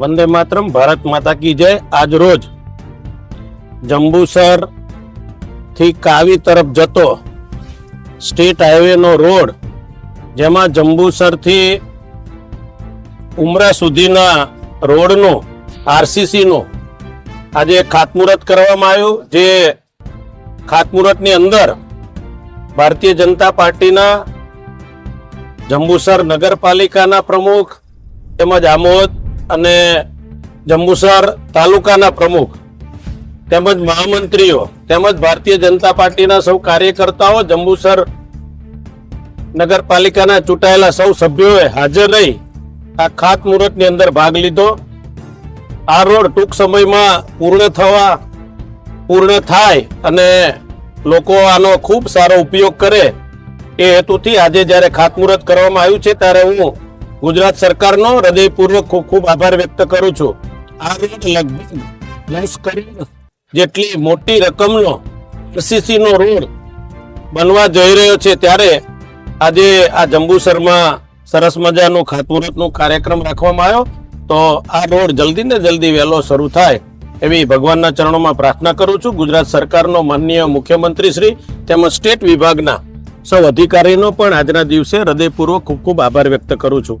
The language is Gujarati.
વંદે માતરમ, ભારત માતા કી જય. આજ રોજ જંબુસરથી કાવી તરફ જતો સ્ટેટ હાઈવે નો રોડ, જેમાં જંબુસરથી ઉમરા સુધીના રોડનું, આરસીસી નું, આજે ખાતમુહૂર્ત કરવામાં આવ્યું, જે ખાતમુહૂર્તની અંદર ભારતીય જનતા પાર્ટીના જંબુસર નગરપાલિકાના પ્રમુખ તેમજ આમોદ અને જંબુસર તાલુકાના પ્રમુખ તેમજ મહામંત્રીઓ તેમજ ભારતીય જનતા પાર્ટીના સૌ કાર્યકર્તાઓ જંબુસર નગરપાલિકાના ચૂંટાયેલા સૌ સભ્યોએ હાજર રહી આ ખાતમુહૂર્તની અંદર ભાગ લીધો. આ રોડ ટૂંક સમયમાં પૂર્ણ થવા, પૂર્ણ થાય અને લોકો આનો ખૂબ સારો ઉપયોગ કરે એ હેતુથી આજે જ્યારે ખાતમુહૂર્ત કરવામાં આવ્યું છે ત્યારે હું ગુજરાત સરકારનો હૃદયપૂર્વક ખૂબ ખૂબ આભાર વ્યક્ત કરું છું. આ રોડ લગભગ દસ કરોડ જેટલી મોટી રકમનો નો રોડ બનવા જઈ રહ્યો છે ત્યારે આજે આ જંબુસરમાં સરસ મજાનું ખાતમુહૂર્તનું કાર્યક્રમ રાખવામાં આવ્યો. તો આ રોડ જલ્દી ને જલ્દી વહેલો શરૂ થાય એવી ભગવાનના ચરણોમાં પ્રાર્થના કરું છું. ગુજરાત સરકારનો માનનીય મુખ્યમંત્રી શ્રી તેમજ સ્ટેટ વિભાગના સૌ અધિકારીનો પણ આજના દિવસે હૃદયપૂર્વક ખૂબ ખૂબ આભાર વ્યક્ત કરું છું.